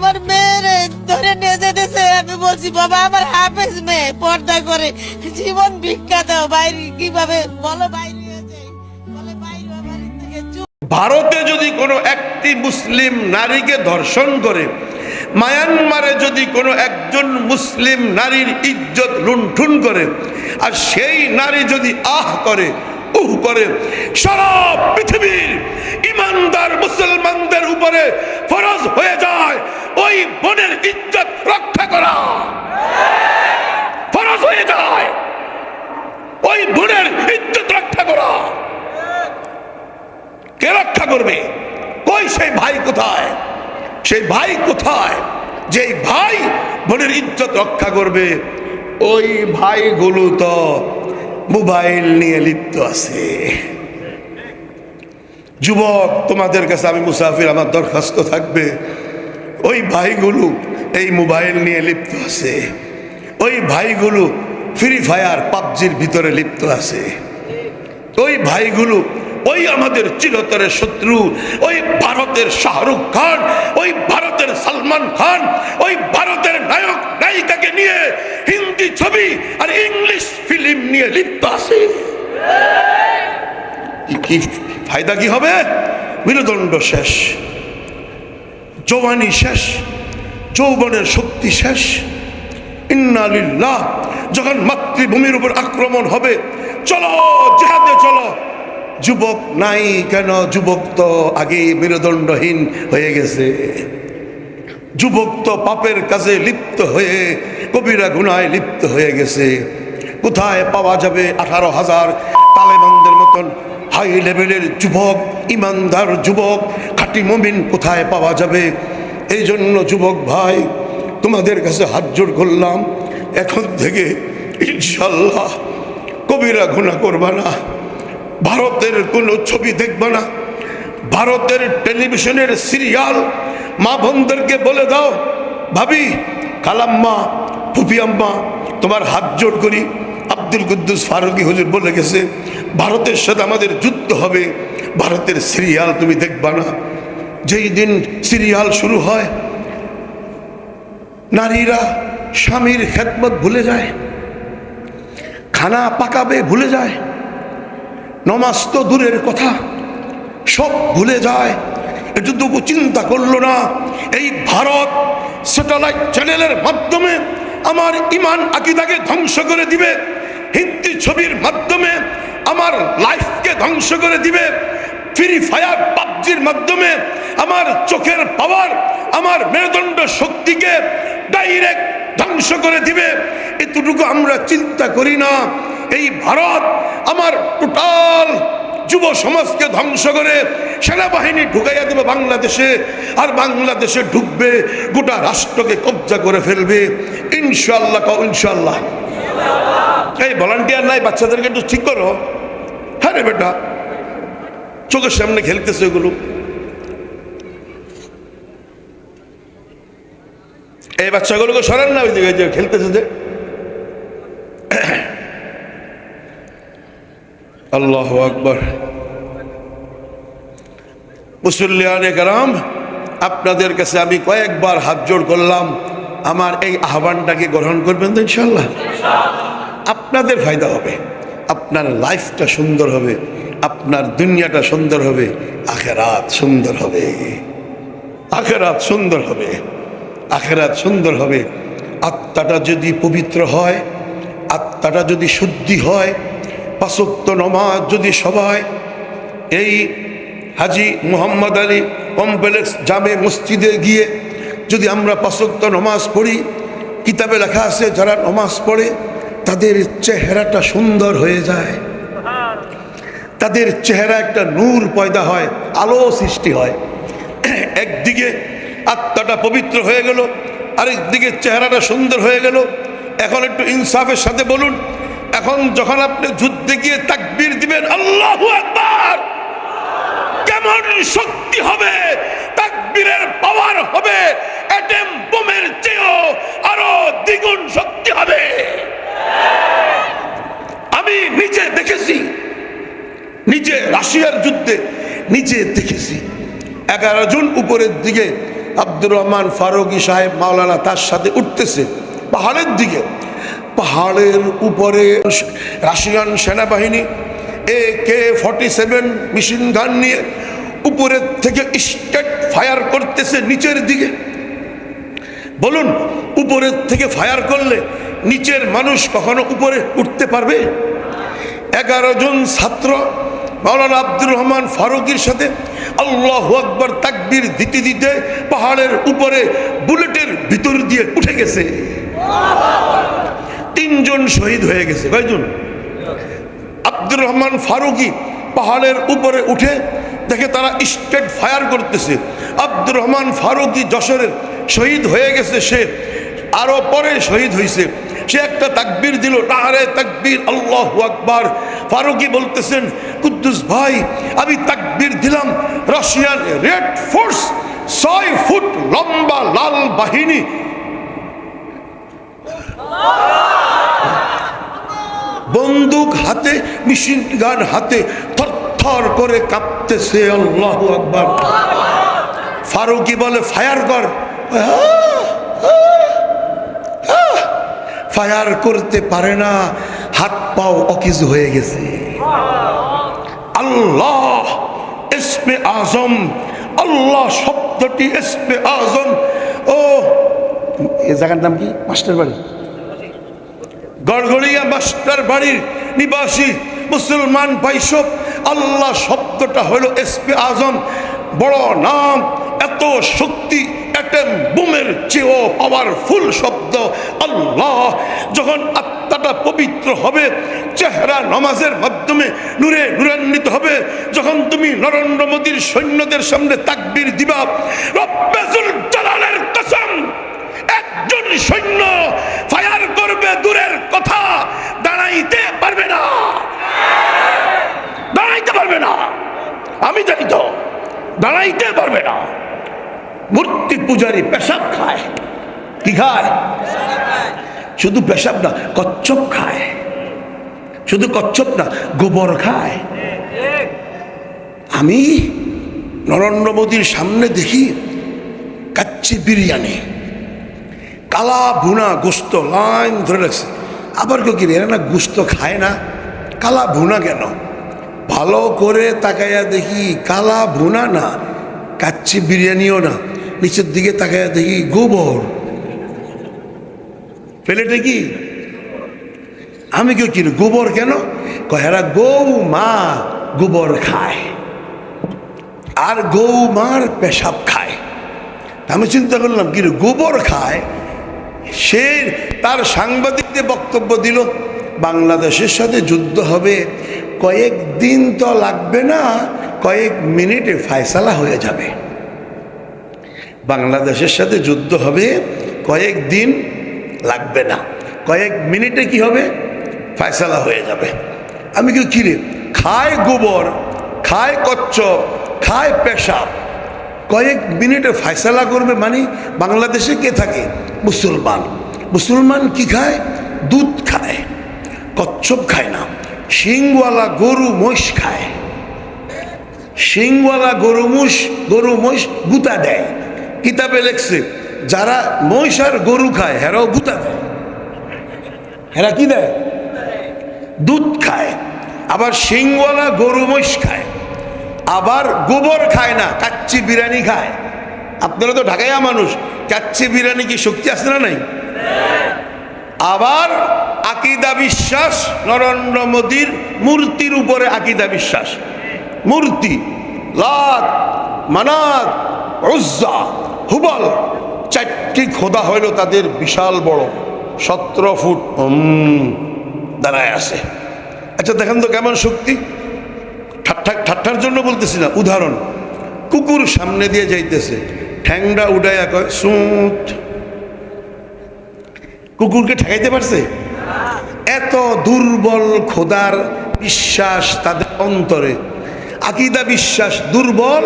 আমার মেয়েরে ধরে নিয়ে যেতেছে আমি বলছি, বাবা, আমার হাফেজ মেয়ে, পর্দা করে জীবন ভিক্ষা দাও বাইরে। কীভাবে? বলো বাইরে ভারতে যদি কোনো একটি মুসলিম নারীকে ধর্ষণ করে, মায়ানমারে যদি কোনো একজন মুসলিম নারীর ইজ্জত লুণ্ঠন করে, আর সেই নারী যদি আহ করে, উহ করে, সারা পৃথিবীর ইমানদার মুসলমানদের উপরে ফরজ হয়ে যায় ওই বোনের ইজ্জত রক্ষা করা। ফরজ হয়ে যায়। ওই বোনের ইজ্জত রক্ষা করা। কে রক্ষা করবে? কই সেই ভাই কোথায়? সেই ভাই কোথায়? যে ভাই বোনের ইজ্জত রক্ষা করবে, ওই ভাইগুলো তো মোবাইল নিয়ে লিপ্ত আছে। যুবক, তোমাদের কাছে আমি মুসাফির, আমার দরখাস্ত থাকবে। ওই ভাইগুলো এই মোবাইল নিয়ে লিপ্ত আছে। ওই ভাইগুলো ফ্রি ফায়ার পাবজির ভিতরে লিপ্ত আছে। ওই ভাইগুলো ওই আমাদের চিরতরের শত্রু, ওই ভারতের শাহরুখ খান, ওই ভারতের সালমান খান, ওই ভারতের নায়ক নায়িকাকে নিয়ে হিন্দি ছবি আর ইংলিশ ফিল্ম নিয়ে লিপ্ত আছে। কি- ফায়দা কি হবে? মেরুদণ্ড শেষ। জওয়ানি শেষ, যৌবনের শক্তি শেষ। ইন্নালিল্লাহ যখন মাতৃভূমির উপর আক্রমণ হবে, চলো, জেহাদে চলো। যুবক নাই কেন? যুবক তো আগে মেরুদণ্ডহীন হয়ে গেছে। যুবক তো পাপের কাজে লিপ্ত হয়ে, কবিরা গুনায় লিপ্ত হয়ে গেছে। কোথায় পাওয়া যাবে আঠারো হাজার তালেবানদের মতন হাই লেভেলের যুবক, ইমানদার যুবক খাঁটি মমিন কোথায় পাওয়া যাবে? এই জন্য যুবক ভাই, তোমাদের কাছে হাত জোড় করলাম। এখন থেকে ইনশাল্লাহ কবিরা গুণা করবা না। ভারতের কোনো ছবি দেখবা না। ভারতের টেলিভিশনের সিরিয়াল মা বোনদেরকে বলে দাও, ভাবি, কালাম্মা ফুপি আম্মা, তোমার হাত জোড় করি। আব্দুল কুদ্দুস ফারুকি হুজুর বলে গেছে, ভারতের সাথে আমাদের যুদ্ধ হবে। ভারতের সিরিয়াল তুমি দেখবা না। যেই দিন সিরিয়াল শুরু হয়, নারীরা স্বামীর খেদমত ভুলে যায়, খানা পাকাবে ভুলে যায়, নমাজ তো দূরের কথা, সব ভুলে যায়। এটুকু চিন্তা করল না, এই ভারত স্যাটেলাইট চ্যানেলের মাধ্যমে আমার ইমান আকিদাকে ধ্বংস করে দিবে, হিন্দি ছবির মাধ্যমে আমার লাইফকে ধ্বংস করে দিবে ফ্রি ফায়ার পাবজির মাধ্যমে আমার চোখের পাওয়ার, আমার মেরুদণ্ড শক্তিকে ডাইরেক্ট ধ্বংস করে দিবে। এতটুকু আমরা চিন্তা করি না। এই ভারত আমার টোটাল যুব সমাজকে ধ্বংস করে, সেনাবাহিনী ঢুকাইয়া দেবে বাংলাদেশে, আর বাংলাদেশে ঢুকবে, গোটা রাষ্ট্রকে কবজা করে ফেলবে। ইনশাল্লাহ কও ইনশাল্লাহ এই ভলান্টিয়ার নাই, বাচ্চাদেরকে একটু ঠিক করো। হ্যাঁ রে বেটা। চোখের সামনে খেলতেছে এগুলো। এই বাচ্চাগুলোকে সরান না, ওই যে খেলতেছে যে। আল্লাহ আকবর। মুসল্লিয়ানে কারাম, আপনাদের কাছে আমি কয়েকবার হাত জোড় করলাম। আমার এই আহ্বানটাকে গ্রহণ করবেন তো ইনশাল্লাহ আপনাদের ফায়দা হবে, আপনার লাইফটা সুন্দর হবে। আপনার দুনিয়াটা সুন্দর হবে, আখেরাত সুন্দর হবে। আখেরাত সুন্দর হবে, আখেরাত সুন্দর হবে। আত্মাটা যদি পবিত্র হয়, আত্মাটা যদি শুদ্ধি হয় পাশক্ত নমাজ যদি সবাই এই হাজি মোহাম্মদ আলী কমপ্লেক্স জামে মসজিদে গিয়ে যদি আমরা পাশক্ত নমাজ পড়ি, কিতাবে লেখা আছে, যারা নমাজ পড়ে, তাদের চেহারাটা সুন্দর হয়ে যায়। তাদের চেহারা একটা নূর পয়দা হয়, আলো সৃষ্টি হয়। একদিকে আত্মাটা পবিত্র হয়ে গেল, আরেকদিকে চেহারাটা সুন্দর হয়ে গেল। এখন একটু ইনসাফের সাথে বলুন, এখন যখন আপনি যুদ্ধে গিয়ে তাকবীর দিবেন, আল্লাহ আকবার! কেমন শক্তি হবে, তাকবীরের পাওয়ার হবে অ্যাটম বোমের চেয়েও আরও দ্বিগুণ শক্তি হবে আমি নিজে দেখেছি নিজে রাশিয়ার যুদ্ধে নিজে দেখেছি। এগারো জন উপরের দিকে আব্দুর রহমান ফারুকি সাহেব মাওলানা তার সাথে উঠতেছে পাহাড়ের দিকে। পাহাড়ের উপরে রাশিয়ান সেনাবাহিনী A K forty seven machine gun নিয়ে উপরের থেকে স্টেট ফায়ার করতেছে নিচের দিকে। বলুন, উপরের থেকে ফায়ার করলে নিচের মানুষ কখনো উপরে উঠতে পারবে? এগারো জন ছাত্র মাওলানা আব্দুর রহমান ফারুকির সাথে আল্লাহ আকবর তাকবির দিতে দিতে পাহাড়ের উপরে বুলেটের ভিতর দিয়ে উঠে গেছে। তিনজন শহীদ হয়ে গেছে। কয়জন? আব্দুর রহমান ফারুকি পাহাড়ের উপরে উঠে দেখে তারা স্টেট ফায়ার করতেছে। আব্দুর রহমান ফারুকি যশোরের শহীদ হয়ে গেছে, সে আরও পরে শহীদ হয়েছে সে একটা তাকবির দিল নারে তাকবির, আল্লাহ আকবার। ফারুকি বলতেছেন কুদ্দুস ভাই আমি তাকবীর দিলাম রাশিয়ান রেড ফোর্স ছয় ফুট লম্বা লাল বাহিনী বন্দুক হাতে মেশিন গান হাতে থর করে কাঁপতেছে আল্লাহ আকবার ফারুকি বলে ফায়ার কর ফায়ার করতে পারে না পাও অকিজ হয়ে গেছে। আল্লাহ ইসমে আজম, আল্লাহ শব্দটি ইসমে আজম। ও, এ জায়গার নাম কি? মাস্টার বাড়ি। গড়গড়িয়া মাস্টার বাড়ির নিবাসী মুসলমান পাইসব আল্লাহ শব্দটা হলো এসপি আজম। বড় নাম, এত শক্তি অ্যাটম বুমের চেয়েও পাওয়ারফুল শব্দ আল্লাহ। যখন আত্মাটা পবিত্র হবে, চেহারা নমাজের মাধ্যমে নূরে নূরান্বিত হবে, যখন তুমি নরেন্দ্র মোদীর সৈন্যদের সামনে তাকবির দিবা রব্বাজুল জালালের কসম, একজন সৈন্য ফায়ার করবে দূরের কথা, দাঁড়াইতে পারবে না। দাঁড়াইতে পারবে না। আমি জানি তো, দাঁড়াইতে পারবে না। মূর্তি পূজারী পেশাব খায়। কি খায়? শুধু পেশাব না, কচ্ছপ খায়। শুধু কচ্ছপ না, গোবর খায়। আমি নরেন্দ্র মোদীর সামনে দেখি কাচ্চি বিরিয়ানি। কালা ভুনা গোস্ত, লাইন ধরে রাখছে। আবার কেউ কি এরা না গোস্ত খায় না? কালা ভুনা কেন? ভালো করে তাকাইয়া দেখি কালা ভুনা না, কাচ্চি বিরিয়ানিও না। নিচের দিকে তাকাইয়া দেখি গোবর। প্লেটে কি? আমি কেউ রে, গোবর কেন? কহেরা গৌ মা গোবর খায় আর গৌ মার পেশাব খায়। আমি চিন্তা করলাম কি গোবর খায়? সে তার সাংবাদিকদের বক্তব্য দিল বাংলাদেশের সাথে যুদ্ধ হবে কয়েক দিন তো লাগবে না কয়েক মিনিটে ফায়সালা হয়ে যাবে। বাংলাদেশের সাথে যুদ্ধ হবে, কয়েক দিন লাগবে না। কয়েক মিনিটে কি হবে? ফায়সালা হয়ে যাবে। আমি কি কিরে? খায় গোবর, খায় কচ্ছপ খায় পেশাব। কয়েক মিনিটে ফায়সালা করবে মানে বাংলাদেশে কে থাকে? মুসলমান। মুসলমান কি খায়? দুধ খায়, কচ্ছপ খায় না। শিংওয়ালা গরু মহিষ খায়। শিংওয়ালা গরু মুষ গরু মহিষ গুতা দেয়। কিতাবে লেখছে, যারা মহিষ আর গরু খায়, হেরাও গুতা দেয় হেরা কি দেয়? দুধ খায়, আবার শিংওয়ালা গরু মহিষ খায়, আবার গোবর খায় না, কাচ্চি বিরিয়ানি খায়। আপনারা তো ঢাকাইয়া মানুষ, কাচ্চি বিরিয়ানি কি শক্তি আছে না নাই? আবার আকিদা বিশ্বাস, নরেন্দ্র মোদীর মূর্তির উপরে আকিদা বিশ্বাস। মূর্তি, লাত, মানাত, উজ্জা। হুবল। চারটি খোদা হইল তাদের বিশাল বড়, সতেরো ফুট। দাঁড়ায় আছে। আচ্ছা দেখেন তো কেমন শক্তি। ঠাট্টা ঠাট্টার জন্য বলতেছি না, উদাহরণ। কুকুর সামনে দিয়ে যাইতেছে ঠ্যাংটা উডাইয়া কয়, সুত। কুকুরকে ঠেকাইতে পারছে? এত দুর্বল খোদার বিশ্বাস তাদের অন্তরে। আকিদা বিশ্বাস দুর্বল